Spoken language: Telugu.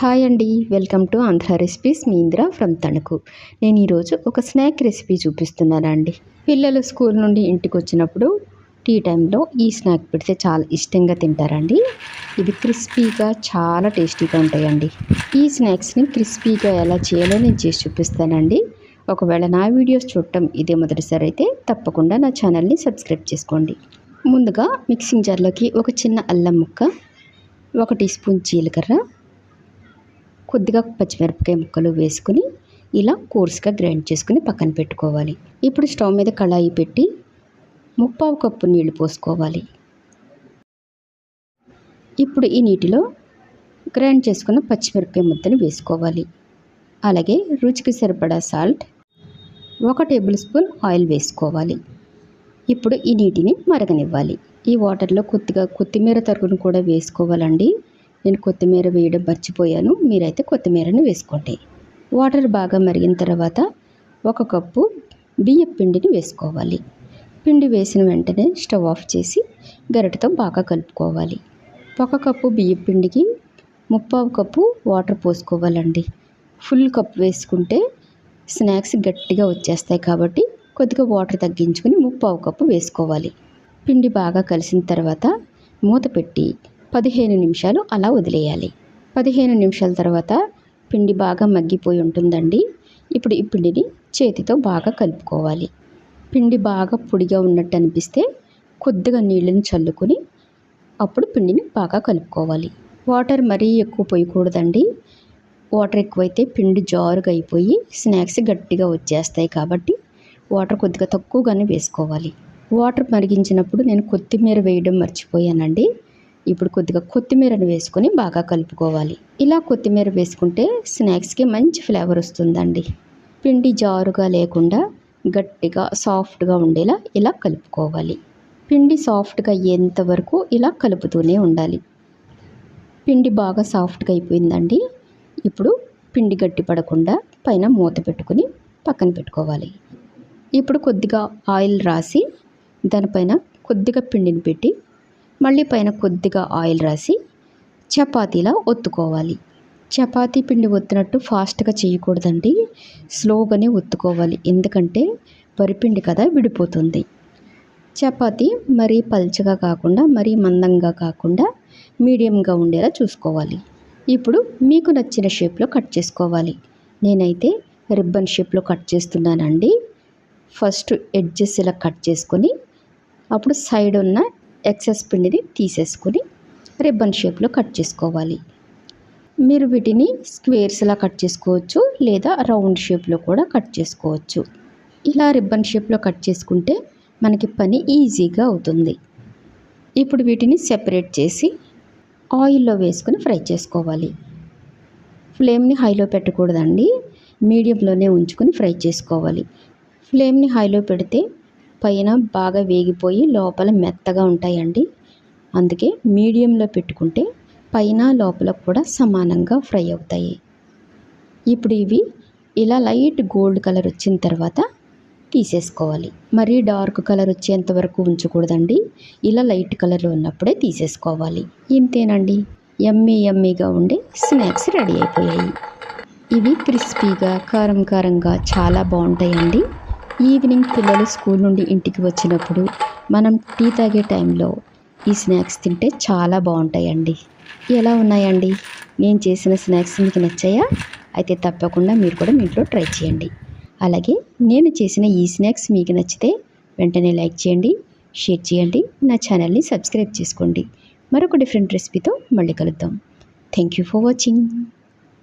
హాయ్ అండి వెల్కమ్ టు ఆంధ్ర రెసిపీస్. మీ ఇంద్ర ఫ్రమ్ తణుకు. నేను ఈరోజు ఒక స్నాక్ రెసిపీ చూపిస్తున్నానండి పిల్లలు స్కూల్ నుండి ఇంటికి వచ్చినప్పుడు టీ టైంలో ఈ స్నాక్ పెడితే చాలా ఇష్టంగా తింటారండి ఇది క్రిస్పీగా చాలా టేస్టీగా ఉంటాయండి. ఈ స్నాక్స్ని క్రిస్పీగా ఎలా చేయాలో నేను చేసి చూపిస్తానండి. ఒకవేళ నా వీడియోస్ చూడటం ఇదే మొదటిసారి అయితే తప్పకుండా నా ఛానల్ని సబ్స్క్రైబ్ చేసుకోండి. ముందుగా మిక్సింగ్ జార్లోకి ఒక చిన్న అల్లం ముక్క ఒక టీ స్పూన్ జీలకర్ర కొద్దిగా పచ్చిమిరపకాయ ముక్కలు వేసుకుని ఇలా కోర్స్గా గ్రైండ్ చేసుకుని పక్కన పెట్టుకోవాలి. ఇప్పుడు స్టవ్ మీద కళాయి పెట్టి ముప్పావు కప్పు నీళ్ళు పోసుకోవాలి. ఇప్పుడు ఈ నీటిలో గ్రైండ్ చేసుకున్న పచ్చిమిరపకాయ ముద్దను వేసుకోవాలి. అలాగే రుచికి సరిపడా సాల్ట్ ఒక టేబుల్ స్పూన్ ఆయిల్ వేసుకోవాలి. ఇప్పుడు ఈ నీటిని మరగనివ్వాలి. ఈ వాటర్లో కొద్దిగా కొత్తిమీర తరుగును కూడా వేసుకోవాలండి. నేను కొత్తిమీర వేయడం మర్చిపోయాను. మీరైతే కొత్తిమీరను వేసుకోండి. వాటర్ బాగా మరిగిన తర్వాత ఒక కప్పు బియ్యం పిండిని వేసుకోవాలి. పిండి వేసిన వెంటనే స్టవ్ ఆఫ్ చేసి గరిటతో బాగా కలుపుకోవాలి. ఒక కప్పు బియ్యం పిండికి ముప్పావు కప్పు వాటర్ పోసుకోవాలండి. ఫుల్ కప్ వేసుకుంటే స్నాక్స్ గట్టిగా వచ్చేస్తాయి కాబట్టి కొద్దిగా వాటర్ తగ్గించుకొని ముప్పావు కప్పు వేసుకోవాలి. పిండి బాగా కలిసిన తర్వాత మూత పెట్టి పదిహేను నిమిషాలు అలా వదిలేయాలి. పదిహేను నిమిషాల తర్వాత పిండి బాగా మగ్గిపోయి ఉంటుందండి. ఇప్పుడు ఈ పిండిని చేతితో బాగా కలుపుకోవాలి. పిండి బాగా పొడిగా ఉన్నట్టు అనిపిస్తే కొద్దిగా నీళ్ళని చల్లుకొని అప్పుడు పిండిని బాగా కలుపుకోవాలి. వాటర్ మరీ ఎక్కువ పోయకూడదండి. వాటర్ ఎక్కువైతే పిండి జారుగా అయిపోయి స్నాక్స్ గట్టిగా వచ్చేస్తాయి కాబట్టి వాటర్ కొద్దిగా తక్కువగానే వేసుకోవాలి. వాటర్ మరిగించినప్పుడు నేను కొత్తిమీర వేయడం మర్చిపోయానండి. ఇప్పుడు కొద్దిగా కొత్తిమీరను వేసుకొని బాగా కలుపుకోవాలి. ఇలా కొత్తిమీర వేసుకుంటే స్నాక్స్కి మంచి ఫ్లేవర్ వస్తుందండి. పిండి జారుగా లేకుండా గట్టిగా సాఫ్ట్గా ఉండేలా ఇలా కలుపుకోవాలి. పిండి సాఫ్ట్గా అయ్యేంత వరకు ఇలా కలుపుతూనే ఉండాలి. పిండి బాగా సాఫ్ట్గా అయిపోయిందండి. ఇప్పుడు పిండి గట్టి పడకుండా పైన మూత పెట్టుకుని పక్కన పెట్టుకోవాలి. ఇప్పుడు కొద్దిగా ఆయిల్ రాసి దానిపైన కొద్దిగా పిండిని పెట్టి మళ్ళీ పైన కొద్దిగా ఆయిల్ రాసి చపాతీలా ఒత్తుకోవాలి. చపాతీ పిండి ఒత్తినట్టు ఫాస్ట్గా చేయకూడదండి. స్లోగానే ఒత్తుకోవాలి. ఎందుకంటే వరిపిండి కదా విడిపోతుంది. చపాతీ మరీ పల్చగా కాకుండా మరీ మందంగా కాకుండా మీడియంగా ఉండేలా చూసుకోవాలి. ఇప్పుడు మీకు నచ్చిన షేప్లో కట్ చేసుకోవాలి. నేనైతే రిబ్బన్ షేప్లో కట్ చేస్తున్నానండి. ఫస్ట్ ఎడ్జెస్ ఇలా కట్ చేసుకొని అప్పుడు సైడ్ ఉన్న ఎక్సెస్ పిండిని తీసేసుకొని రిబ్బన్ షేప్లో కట్ చేసుకోవాలి. మీరు వీటిని స్క్వేర్స్లా కట్ చేసుకోవచ్చు లేదా రౌండ్ షేప్లో కూడా కట్ చేసుకోవచ్చు. ఇలా రిబ్బన్ షేప్లో కట్ చేసుకుంటే మనకి పని ఈజీగా అవుతుంది. ఇప్పుడు వీటిని సెపరేట్ చేసి ఆయిల్లో వేసుకొని ఫ్రై చేసుకోవాలి. ఫ్లేమ్ని హైలో పెట్టకూడదండి. మీడియంలోనే ఉంచుకొని ఫ్రై చేసుకోవాలి. ఫ్లేమ్ని హైలో పెడితే పైన బాగా వేగిపోయి లోపల మెత్తగా ఉంటాయండి. అందుకే మీడియంలో పెట్టుకుంటే పైన లోపల కూడా సమానంగా ఫ్రై అవుతాయి. ఇప్పుడు ఇవి ఇలా లైట్ గోల్డ్ కలర్ వచ్చిన తర్వాత తీసేసుకోవాలి. మరీ డార్క్ కలర్ వచ్చేంత వరకు ఉంచకూడదండి. ఇలా లైట్ కలర్లో ఉన్నప్పుడే తీసేసుకోవాలి. ఇంతేనండి. ఎమ్మీ ఎమ్మీగా ఉండే స్నాక్స్ రెడీ అయిపోయాయి. ఇవి క్రిస్పీగా కారం కారంగా చాలా బాగుంటాయండి. ఈవినింగ్ పిల్లలు స్కూల్ నుండి ఇంటికి వచ్చినప్పుడు మనం టీ తాగే టైంలో ఈ స్నాక్స్ తింటే చాలా బాగుంటాయండి. ఎలా ఉన్నాయండి? నేను చేసిన స్నాక్స్ మీకు నచ్చాయా? అయితే తప్పకుండా మీరు కూడా మీ ఇంట్లో ట్రై చేయండి. అలాగే నేను చేసిన ఈ స్నాక్స్ మీకు నచ్చితే వెంటనే లైక్ చేయండి షేర్ చేయండి నా ఛానల్ని సబ్స్క్రైబ్ చేసుకోండి. మరొక డిఫరెంట్ రెసిపీతో మళ్ళీ కలుద్దాం. Thank you for watching.